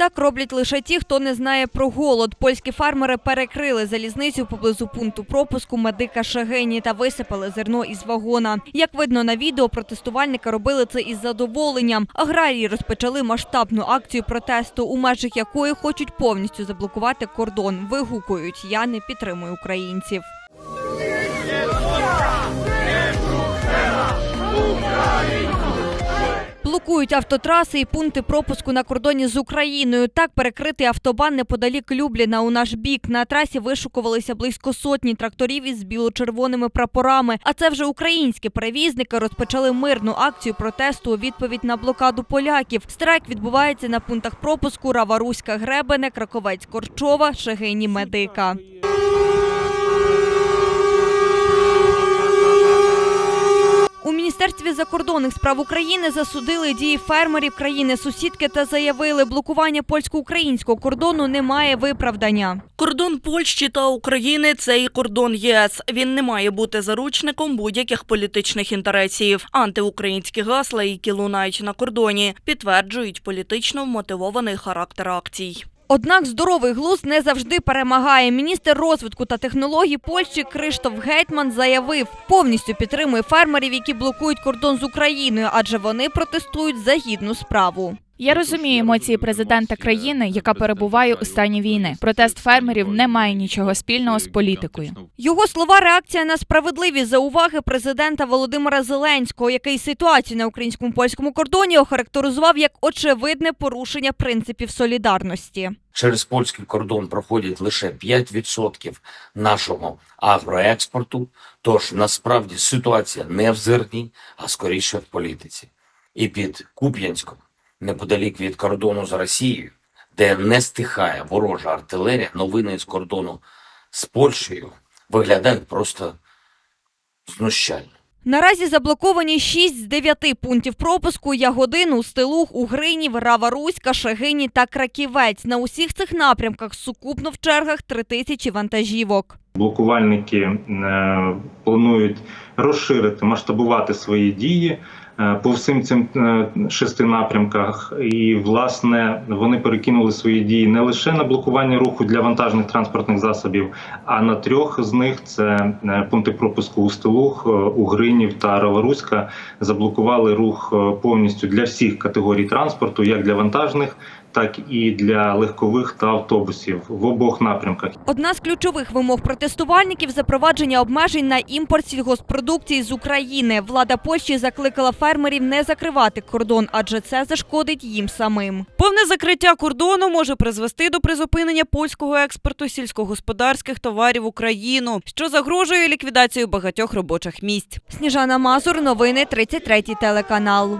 Так роблять лише ті, хто не знає про голод. Польські фермери перекрили залізницю поблизу пункту пропуску медика Шагині та висипали зерно із вагона. Як видно на відео, протестувальники робили це із задоволенням. Аграрії розпочали масштабну акцію протесту, у межах якої хочуть повністю заблокувати кордон. Вигукують «Я не підтримую українців». Блокують автотраси і пункти пропуску на кордоні з Україною. Так перекритий автобан неподалік Любліна у наш бік. На трасі вишукувалися близько сотні тракторів із біло-червоними прапорами. А це вже українські перевізники розпочали мирну акцію протесту у відповідь на блокаду поляків. Страйк відбувається на пунктах пропуску Раваруська Гребене, Краковець Корчова, Шегині Медика. У міністерстві закордонних справ України засудили дії фермерів країни сусідки та заявили, блокування польсько-українського кордону не має виправдання. Кордон Польщі та України це і кордон ЄС. Він не має бути заручником будь-яких політичних інтересів. Антиукраїнські гасла, які лунають на кордоні, підтверджують політично вмотивований характер акцій. Однак здоровий глузд не завжди перемагає. Міністр розвитку та технологій Польщі Криштоф Гетьман заявив, повністю підтримує фермерів, які блокують кордон з Україною, адже вони протестують за гідну справу. Я розумію емоції президента країни, яка перебуває у стані війни. Протест фермерів не має нічого спільного з політикою. Його слова реакція на справедливі зауваги президента Володимира Зеленського, який ситуацію на українському польському кордоні охарактеризував як очевидне порушення принципів солідарності. Через польський кордон проходять лише 5% нашого агроекспорту. Тож насправді ситуація не в зерні, а скоріше в політиці. І під Куп'янськом, неподалік від кордону з Росією, де не стихає ворожа артилерія, новини з кордону з Польщею виглядають просто знущально. Наразі заблоковані 6 з 9 пунктів пропуску Ягодин, Устилух, Угринів, Рава Руська, Шагині та Краківець. На усіх цих напрямках сукупно в чергах 3 тисячі вантажівок. Блокувальники е, планують розширити, масштабувати свої дії по всім цим е, шести напрямках. І власне вони перекинули свої дії не лише на блокування руху для вантажних транспортних засобів, а на трьох з них це е, пункти пропуску Устилух, е, Угринів та Раваруська. Заблокували рух е, повністю для всіх категорій транспорту, як для вантажних, так і для легкових та автобусів в обох напрямках. Одна з ключових вимог протестувальників – запровадження обмежень на імпорт сільгоспродукції з України. Влада Польщі закликала фермерів не закривати кордон, адже це зашкодить їм самим. Повне закриття кордону може призвести до призупинення польського експорту сільськогосподарських товарів в Україну, що загрожує ліквідацією багатьох робочих місць. Сніжана Мазур, новини 33 телеканал.